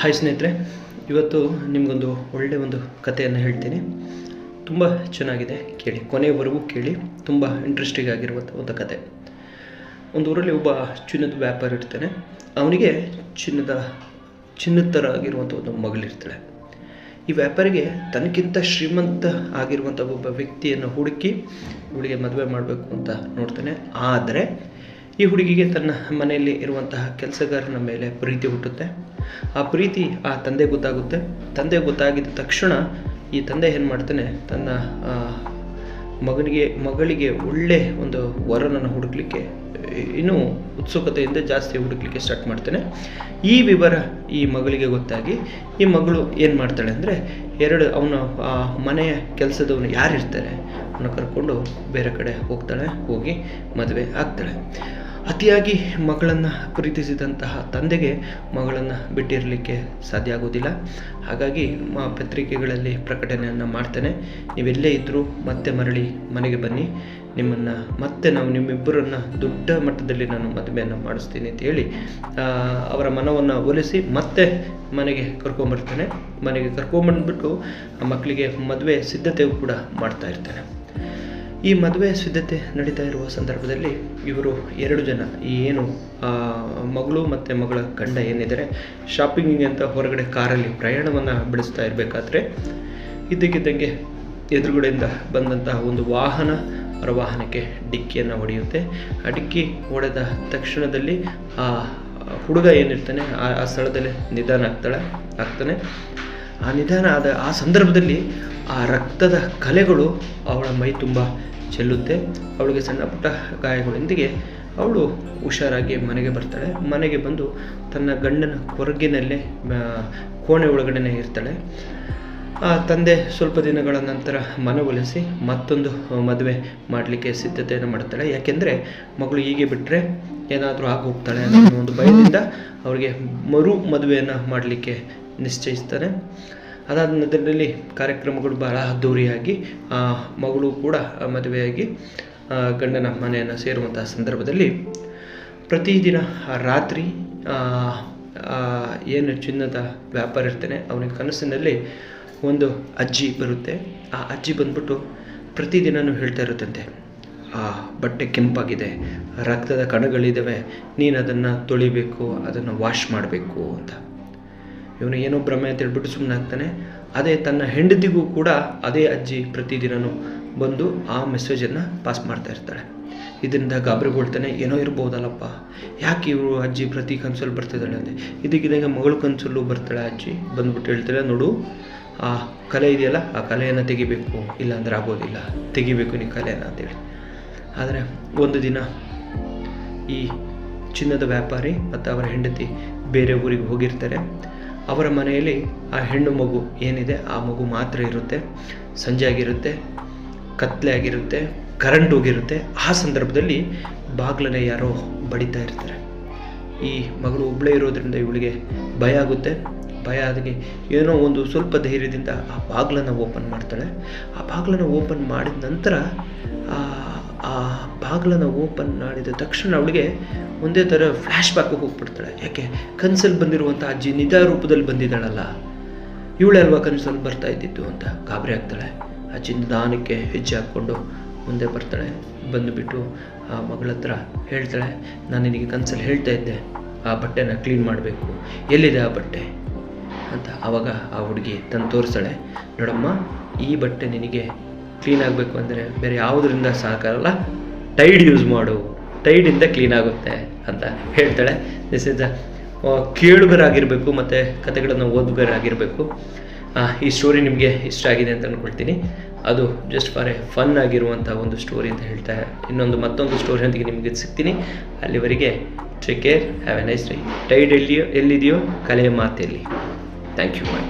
Hi ಸ್ನೇಹಿತರೆ, ಇವತ್ತು ನಿಮಗೊಂದು ಒಳ್ಳೆಯ ಒಂದು ಕಥೆಯನ್ನು ಹೇಳ್ತೀನಿ. ತುಂಬ ಚೆನ್ನಾಗಿದೆ ಕೇಳಿ ಕೊನೆಯವರೆಗೂ ಕೇಳಿ, ತುಂಬ ಇಂಟ್ರೆಸ್ಟಿಂಗ್ ಆಗಿರುವಂಥ ಒಂದು ಕತೆ ಒಂದು ಊರಲ್ಲಿ ಒಬ್ಬ ಚಿನ್ನದ ವ್ಯಾಪಾರ ಇರ್ತಾನೆ. ಅವನಿಗೆ ಚಿನ್ನದ ಚಿನ್ನದ ಥರ ಆಗಿರುವಂಥ ಒಂದು ಮಗಳಿರ್ತಾಳೆ. ಈ ವ್ಯಾಪಾರಿಗೆ ತನಗಿಂತ ಶ್ರೀಮಂತ ಆಗಿರುವಂಥ ಒಬ್ಬ ವ್ಯಕ್ತಿಯನ್ನು ಹುಡುಕಿ ಇವಳಿಗೆ ಮದುವೆ ಮಾಡಬೇಕು ಅಂತ ನೋಡ್ತಾನೆ. ಆದರೆ ಈ ಹುಡುಗಿಗೆ ತನ್ನ ಮನೆಯಲ್ಲಿ ಇರುವಂತಹ ಕೆಲಸಗಾರನ ಮೇಲೆ ಪ್ರೀತಿ ಹುಟ್ಟುತ್ತೆ. ಆ ಪ್ರೀತಿ ಆ ತಂದೆ ಗೊತ್ತಾಗುತ್ತೆ ತಂದೆ ಗೊತ್ತಾಗಿದ್ದ ತಕ್ಷಣ ಈ ತಂದೆ ಏನು ಮಾಡ್ತಾನೆ? ತನ್ನ ಮಗನಿಗೆ, ಮಗಳಿಗೆ ಒಳ್ಳೆ ಒಂದು ವರನನ್ನು ಹುಡುಕ್ಲಿಕ್ಕೆ, ಇನ್ನೂ ಉತ್ಸುಕತೆಯಿಂದ ಜಾಸ್ತಿ ಹುಡುಕ್ಲಿಕ್ಕೆ ಸ್ಟಾರ್ಟ್ ಮಾಡ್ತಾನೆ. ಈ ವಿವರ ಈ ಮಗಳಿಗೆ ಗೊತ್ತಾಗಿ, ಈ ಮಗಳು ಏನು ಮಾಡ್ತಾಳೆ ಅಂದರೆ, ಎರಡು, ಅವನ ಮನೆಯ ಕೆಲಸದವನು ಯಾರಿರ್ತಾರೆ, ಅವನ್ನ ಕರ್ಕೊಂಡು ಬೇರೆ ಕಡೆ ಹೋಗ್ತಾಳೆ, ಹೋಗಿ ಮದುವೆ ಆಗ್ತಾಳೆ. ಅತಿಯಾಗಿ ಮಗಳನ್ನು ಪ್ರೀತಿಸಿದಂತಹ ತಂದೆಗೆ ಮಗಳನ್ನು ಬಿಟ್ಟಿರಲಿಕ್ಕೆ ಸಾಧ್ಯ ಆಗೋದಿಲ್ಲ ಹಾಗಾಗಿ ಮಾ ಪತ್ರಿಕೆಗಳಲ್ಲಿ ಪ್ರಕಟಣೆಯನ್ನು ಮಾಡ್ತೇನೆ. ನೀವೆಲ್ಲೇ ಇದ್ದರೂ ಮತ್ತೆ ಮರಳಿ ಮನೆಗೆ ಬನ್ನಿ. ನಿಮ್ಮನ್ನು ಮತ್ತೆ ನಾವು ನಿಮ್ಮಿಬ್ಬರನ್ನು ದೊಡ್ಡ ಮಟ್ಟದಲ್ಲಿ ನಾನು ಮದುವೆಯನ್ನು ಮಾಡಿಸ್ತೀನಿ ಅಂತ ಹೇಳಿ ಅವರ ಮನವನ್ನು ಒಲಿಸಿ ಮತ್ತೆ ಮನೆಗೆ ಕರ್ಕೊಂಬರ್ತೇನೆ. ಮನೆಗೆ ಕರ್ಕೊಂಬಂದ್ಬಿಟ್ಟು ಆ ಮಕ್ಕಳಿಗೆ ಮದುವೆ ಸಿದ್ಧತೆಯು ಕೂಡ ಮಾಡ್ತಾ ಇರ್ತಾನೆ. ಈ ಮದುವೆ ಸಿದ್ಧತೆ ನಡೀತಾ ಇರುವ ಸಂದರ್ಭದಲ್ಲಿ ಇವರು ಎರಡು ಜನ ಏನು ಮಗಳು ಮತ್ತು ಮಗಳ ಗಂಡ ಏನಿದ್ದಾರೆ ಶಾಪಿಂಗಿಗೆ ಅಂತ ಹೊರಗಡೆ ಕಾರಲ್ಲಿ ಪ್ರಯಾಣವನ್ನು ಬೆಳೆಸ್ತಾ ಇರಬೇಕಾದ್ರೆ ಇದ್ದಕ್ಕಿದ್ದಂಗೆ ಎದುರುಗಡೆಯಿಂದ ಬಂದಂತಹ ಒಂದು ವಾಹನ ಅವರ ವಾಹನಕ್ಕೆ ಡಿಕ್ಕಿಯನ್ನು ಹೊಡೆಯುತ್ತೆ. ಆ ಡಿಕ್ಕಿ ಹೊಡೆದ ತಕ್ಷಣದಲ್ಲಿ ಆ ಹುಡುಗ ಏನಿರ್ತಾನೆ ಆ ಸ್ಥಳದಲ್ಲಿ ನಿಧಾನ ಆಗ್ತಾಳೆ, ಆಗ್ತಾನೆ. ಆ ನಿಧಾನ ಆದ ಆ ಸಂದರ್ಭದಲ್ಲಿ ಆ ರಕ್ತದ ಕಲೆಗಳು ಅವಳ ಮೈ ತುಂಬ ಚೆಲ್ಲುತ್ತೆ. ಅವಳಿಗೆ ಸಣ್ಣ ಪುಟ್ಟ ಗಾಯಗಳೊಂದಿಗೆ ಅವಳು ಹುಷಾರಾಗಿ ಮನೆಗೆ ಬರ್ತಾಳೆ. ಮನೆಗೆ ಬಂದು ತನ್ನ ಗಂಡನ ಕೊರಗಿನಲ್ಲೇ ಕೋಣೆ ಒಳಗಡೆನೆ ಇರ್ತಾಳೆ. ಆ ತಂದೆ ಸ್ವಲ್ಪ ದಿನಗಳ ನಂತರ ಮನವೊಲಿಸಿ ಮತ್ತೊಂದು ಮದುವೆ ಮಾಡಲಿಕ್ಕೆ ಸಿದ್ಧತೆಯನ್ನು ಮಾಡ್ತಾಳೆ. ಯಾಕೆಂದರೆ ಮಗಳು ಹೀಗೆ ಬಿಟ್ಟರೆ ಏನಾದರೂ ಆಗೋಗ್ತಾಳೆ ಅನ್ನೋ ಒಂದು ಭಯದಿಂದ ಅವರಿಗೆ ಮರು ಮದುವೆಯನ್ನು ಮಾಡಲಿಕ್ಕೆ ನಿಶ್ಚಯಿಸ್ತಾನೆ ಅದಾದ ನಂತರದಲ್ಲಿ ಕಾರ್ಯಕ್ರಮಗಳು ಬಹಳ ಅದ್ದೂರಿಯಾಗಿ ಮಗಳು ಕೂಡ ಮದುವೆಯಾಗಿ ಗಂಡನ ಮನೆಯನ್ನು ಸೇರುವಂತಹ ಸಂದರ್ಭದಲ್ಲಿ ಪ್ರತಿದಿನ ರಾತ್ರಿ ಏನು ಚಿನ್ನದ ವ್ಯಾಪಾರ ಇರ್ತಾನೆ, ಅವನಿಗೆ ಕನಸಿನಲ್ಲಿ ಒಂದು ಅಜ್ಜಿ ಬರುತ್ತೆ. ಆ ಅಜ್ಜಿ ಬಂದ್ಬಿಟ್ಟು ಪ್ರತಿದಿನನೂ ಹೇಳ್ತಾ ಇರುತ್ತಂತೆ, ಆ, ಬಟ್ಟೆ ಕೆಂಪಾಗಿದೆ, ರಕ್ತದ ಕಣಗಳಿದ್ದಾವೆ ನೀನು ಅದನ್ನು ತೊಳಿಬೇಕು, ಅದನ್ನು ವಾಶ್ ಮಾಡಬೇಕು ಅಂತ. ಇವನು ಏನೋ ಭ್ರಮೆ ಅಂತ ಹೇಳ್ಬಿಟ್ಟು ಸುಮ್ಮನೆ ಆಗ್ತಾನೆ. ಅದೇ ತನ್ನ ಹೆಂಡತಿಗೂ ಕೂಡ ಅದೇ ಅಜ್ಜಿ ಪ್ರತಿದಿನವೂ ಬಂದು ಆ ಮೆಸೇಜನ್ನು ಪಾಸ್ ಮಾಡ್ತಾ ಇರ್ತಾಳೆ. ಇದರಿಂದ ಗಾಬರಿಗೊಳ್ತಾನೆ, ಏನೋ ಇರ್ಬೋದಲ್ಲಪ್ಪ. ಯಾಕೆ ಇವರು ಅಜ್ಜಿ ಪ್ರತಿ ಕನ್ಸಲ್ಲಿ ಬರ್ತಿದ್ದಾಳೆ ಅಂದರೆ ಇದಕ್ಕಿದಾಗ ಮಗಳು ಕನ್ಸಲ್ಲೂ ಬರ್ತಾಳೆ ಅಜ್ಜಿ. ಬಂದ್ಬಿಟ್ಟು ಹೇಳ್ತಾಳೆ, ನೋಡು, ಆ ಕಲೆ ಇದೆಯಲ್ಲ, ಆ ಕಲೆಯನ್ನು ತೆಗಿಬೇಕು. ಇಲ್ಲ ಅಂದ್ರೆ ಆಗೋದಿಲ್ಲ. ತೆಗಿಬೇಕು ನೀ ಕಲೆಯನ್ನು ಅಂತೇಳಿ. ಆದರೆ ಒಂದು ದಿನ ಈ ಚಿನ್ನದ ವ್ಯಾಪಾರಿ ಮತ್ತು ಅವರ ಹೆಂಡತಿ ಬೇರೆ ಊರಿಗೆ ಹೋಗಿರ್ತಾರೆ. ಅವರ ಮನೆಯಲ್ಲಿ ಆ ಹೆಣ್ಣು ಮಗು ಏನಿದೆ, ಆ ಮಗು ಮಾತ್ರ ಇರುತ್ತೆ, ಸಂಜೆ ಆಗಿರುತ್ತೆ, ಕತ್ಲೆ ಆಗಿರುತ್ತೆ, ಕರೆಂಟ್ ಹೋಗಿರುತ್ತೆ. ಆ ಸಂದರ್ಭದಲ್ಲಿ ಬಾಗಿಲನ್ನ ಯಾರೋ ಬಡಿತಾ ಇರ್ತಾರೆ. ಈ ಮಗಳು ಒಬ್ಬಳೇ ಇರೋದ್ರಿಂದ ಇವಳಿಗೆ ಭಯ ಆಗುತ್ತೆ. ಭಯ ಅದಕ್ಕೆ ಏನೋ ಒಂದು ಸ್ವಲ್ಪ ಧೈರ್ಯದಿಂದ ಆ ಬಾಗಿಲನ್ನು ಓಪನ್ ಮಾಡ್ತಾಳೆ. ಆ ಬಾಗಿಲನ್ನು ಓಪನ್ ಮಾಡಿದ ನಂತರ ಆ ಬಾಗಿಲನ್ನು ಓಪನ್ ಮಾಡಿದ ತಕ್ಷಣ ಅವಳಿಗೆ ಒಂದೇ ಥರ ಫ್ಲ್ಯಾಶ್ ಬ್ಯಾಕ್ ಹೋಗ್ಬಿಡ್ತಾಳೆ. ಯಾಕೆ? ಕನಸಲ್ಲಿ ಬಂದಿರುವಂಥ ಅಜ್ಜಿ ನಿಧ ರೂಪದಲ್ಲಿ ಬಂದಿದ್ದಾಳಲ್ಲ. ಇವಳೆ ಅಲ್ವಾ ಕನಸಲ್ಲಿ ಬರ್ತಾ ಇದ್ದಿದ್ದು ಅಂತ ಗಾಬರಿ ಆಗ್ತಾಳೆ. ಅಜ್ಜಿ ನಿಧಾನಕ್ಕೆ ಹೆಜ್ಜೆ ಹಾಕ್ಕೊಂಡು ಮುಂದೆ ಬರ್ತಾಳೆ. ಬಂದುಬಿಟ್ಟು ಆ ಮಗಳ ಹತ್ರ ಹೇಳ್ತಾಳೆ, ನಾನು ನಿನಗೆ ಕನಸಲ್ಲಿ ಹೇಳ್ತಾ ಇದ್ದೆ. ಆ ಬಟ್ಟೆನ ಕ್ಲೀನ್ ಮಾಡಬೇಕು. ಎಲ್ಲಿದೆ ಆ ಬಟ್ಟೆ? ಅಂತ ಆವಾಗ ಆ ಹುಡುಗಿ ತಂದು ತೋರಿಸ್ತಾಳೆ, ನೋಡಮ್ಮ, ಈ ಬಟ್ಟೆ ನಿನಗೆ ಕ್ಲೀನ್ ಆಗಬೇಕು ಅಂದರೆ ಬೇರೆ ಯಾವುದರಿಂದ ಸಾಕಾಗಲ್ಲ ಟೈಡ್ ಯೂಸ್ ಮಾಡು. ಟೈಡಿಂದ ಕ್ಲೀನ್ ಆಗುತ್ತೆ ಅಂತ ಹೇಳ್ತಾಳೆ. ದಿಸ್ ಇಸ್ ಕೇಳುಗರಾಗಿರಬೇಕು ಮತ್ತು ಕತೆಗಳನ್ನು ಓದುಗರಾಗಿರಬೇಕು. ಈ ಸ್ಟೋರಿ ನಿಮಗೆ ಇಷ್ಟ ಆಗಿದೆ ಅಂತ ಅಂದ್ಕೊಳ್ತೀನಿ ಅದು ಜಸ್ಟ್ ಫಾರ್ ಎ ಫನ್ ಆಗಿರುವಂಥ ಒಂದು ಸ್ಟೋರಿ ಅಂತ ಹೇಳ್ತಾ ಇನ್ನೊಂದು ಮತ್ತೊಂದು ಸ್ಟೋರಿಯೊಂದಿಗೆ ನಿಮಗೆ ಸಿಗ್ತೀನಿ. ಅಲ್ಲಿವರೆಗೆ take care have a nice day Tide ಎಲ್ಲಿಯೋ ಎಲ್ಲಿದೆಯೋ? ಕಲೆಯ ಮಾತೆಯಲ್ಲಿ. Thank you bye